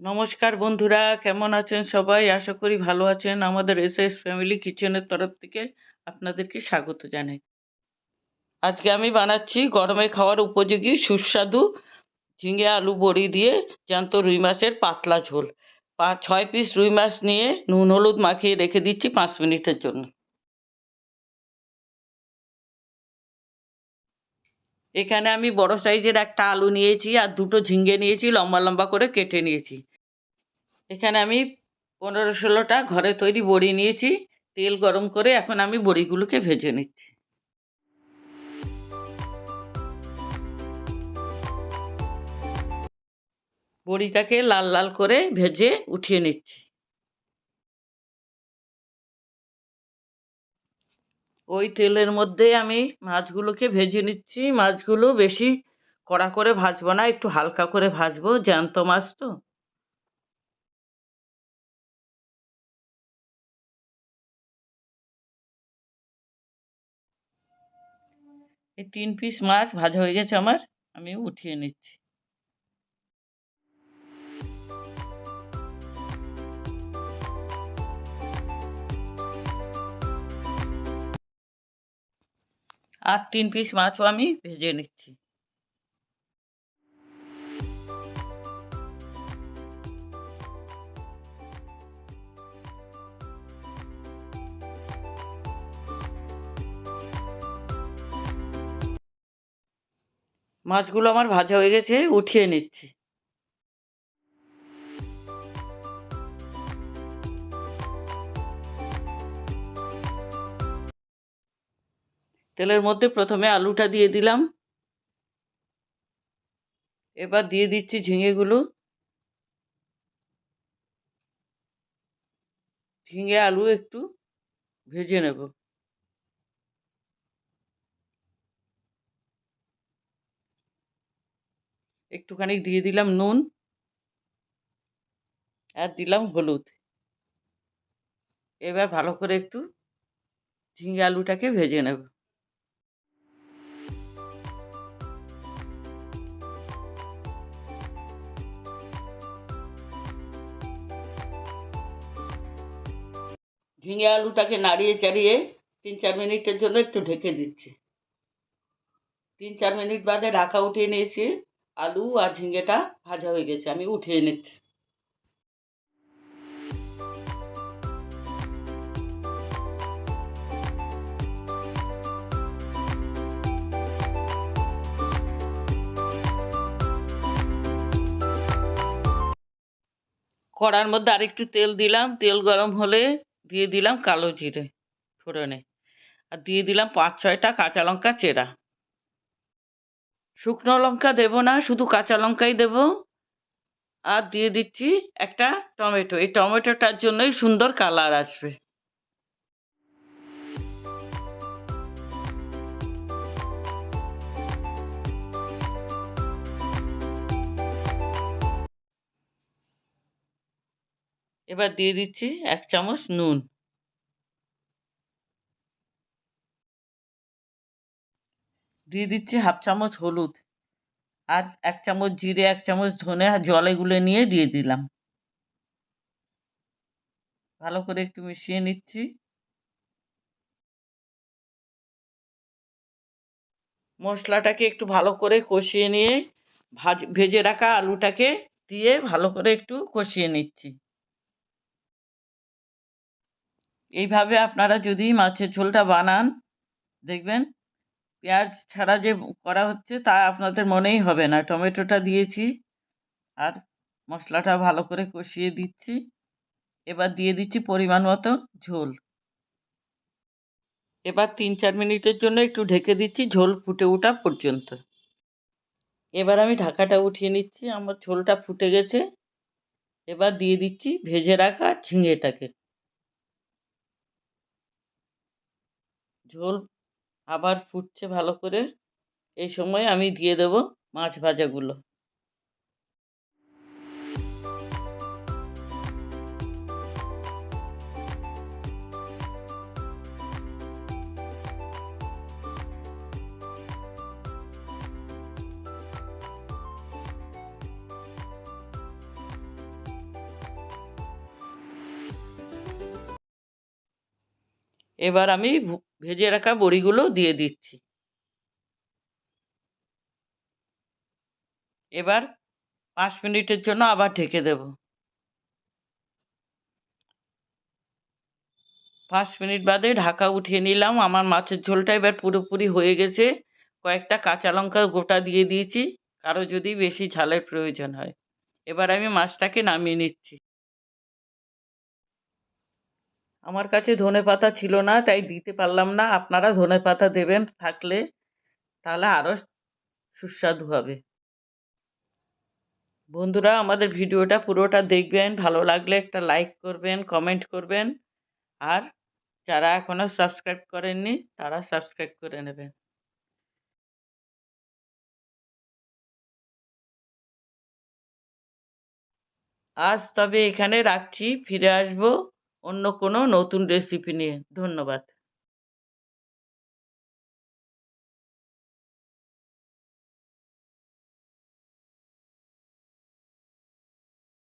নমস্কার বন্ধুরা, কেমন আছেন সবাই? আশা করি ভালো আছেন। আমাদের এস এস ফ্যামিলি কিচেনের তরফ থেকে আপনাদেরকে স্বাগত জানাই। আজকে আমি বানাচ্ছি গরমে খাওয়ার উপযোগী সুস্বাদু ঝিঙে আলু বড়ি দিয়ে জ্যান্ত রুই মাছের পাতলা ঝোল। পাঁচ ছয় পিস রুই মাছ নিয়ে নুন, হলুদ মাখিয়ে রেখে দিচ্ছি পাঁচ মিনিটের জন্য। এখানে আমি বড় সাইজের একটা আলু নিয়েছি আর দুটো ঝিঙ্গে নিয়েছি, লম্বা লম্বা করে কেটে নিয়েছি। এখানে আমি পনেরো ষোলোটা ঘরে তৈরি বড়ি নিয়েছি, তেল গরম করে এখন আমি বড়িগুলোকে ভেজে নিচ্ছি। বড়িটাকে লাল লাল করে ভেজে উঠিয়ে নিচ্ছি। ওই তেলের মধ্যে আমি মাছগুলোকে ভেজে নিচ্ছি। মাছগুলো বেশি কড়া করে ভাজবো না, একটু হালকা করে ভাজবো। জ্যান্ত মাছ তো। এই তিন পিস মাছ ভাজা হয়ে গেছে আমার। আমি উঠিয়ে নিচ্ছি। আর তিন পিস মাছও আমি ভেজে নিচ্ছি। মাছগুলো আমার ভাজা হয়ে গেছে উঠিয়ে নিচ্ছি। তেলের মধ্যে প্রথমে আলুটা দিয়ে দিলাম। এবার দিয়ে দিচ্ছি ঝিঙেগুলো। ঝিঙে আলু একটু ভেজে নেব। একটুখানি দিয়ে দিলাম নুন আর দিলাম হলুদ। এবার ভালো করে একটু ঝিঙে আলুটাকে ভেজে নেব। ঝিঙে আলুটাকে নাড়িয়ে চাড়িয়ে তিন চার মিনিটের জন্য একটু ঢেকে দিচ্ছি। তিন চার মিনিট বাদে ঢাকা উঠিয়ে নিয়েছি আলু আর ঝিঙেটা ভাজা হয়ে গেছে, আমি উঠিয়ে নিচ্ছি। কড়ার মধ্যে আরেকটু তেল দিলাম, তেল গরম হলে দিয়ে দিলাম কালো জিরে ফোড়নে। আর দিয়ে দিলাম পাঁচ, ছয়টা কাঁচা লঙ্কা চেরা। শুকনো লঙ্কা দেবো না, শুধু কাঁচা লঙ্কাই দেবো। আর দিয়ে দিচ্ছি একটা টমেটো। এই টমেটোটার জন্যই সুন্দর কালার আসবে। এবার দিয়ে দিচ্ছি এক চামচ নুন। দিয়ে দিচ্ছি হাফ চামচ হলুদ আর এক চামচ জিরে, এক চামচ ধনে জলে গুলে নিয়ে দিয়ে দিলাম। ভালো করে একটু মিশিয়ে নিচ্ছি। মশলাটাকে একটু ভালো করে কষিয়ে নিয়ে ভাজ, ভেজে রাখা আলুটাকে দিয়ে ভালো করে একটু কষিয়ে নিচ্ছি। এইভাবে আপনারা যদি মাছের ঝোলটা বানান, দেখবেন পেঁয়াজ ছাড়া যে করা হচ্ছে তা আপনাদের মনেই হবে না। টমেটোটা দিয়েছি আর মশলাটা ভালো করে কষিয়ে দিচ্ছি। এবার দিয়ে দিচ্ছি পরিমাণ মতো ঝোল। এবার তিন চার মিনিটের জন্য একটু ঢেকে দিচ্ছি ঝোল ফুটে ওঠা পর্যন্ত। এবার আমি ঢাকাটা উঠিয়ে নিচ্ছি, আমার ঝোলটা ফুটে গেছে। এবার দিয়ে দিচ্ছি ভেজে রাখা ঝিঙেটাকে। ঝোল আবার ফুটছে ভালো করে এই সময় আমি দিয়ে দেবো মাছ ভাজাগুলো। এবার আমি ভেজে রাখা বড়িগুলো দিয়ে দিচ্ছি। এবার পাঁচ মিনিটের জন্য আবার ঢেকে দেব। পাঁচ মিনিট বাদে ঢাকা উঠিয়ে নিলাম। আমার মাছের ঝোলটা এবার পুরোপুরি হয়ে গেছে। কয়েকটা কাঁচা লঙ্কা গোটা দিয়ে দিয়েছি। কারও যদি বেশি ঝালের প্রয়োজন হয়। এবার আমি মাছটাকে নামিয়ে নিচ্ছি। আমার কাছে ধনে পাতা ছিল না, তাই দিতে পারলাম না। আপনারা ধনে পাতা দেবেন থাকলে, তাহলে আরও সুস্বাদু হবে। বন্ধুরা, আমাদের ভিডিওটা পুরোটা দেখবেন। ভালো লাগলে একটা লাইক করবেন কমেন্ট করবেন। আর যারা এখনও সাবস্ক্রাইব করেননি, তারা সাবস্ক্রাইব করে নেবেন। আজ তবে এখানে রাখছি, ফিরে আসব। অন্য কোনো নতুন রেসিপি নিয়ে। ধন্যবাদ।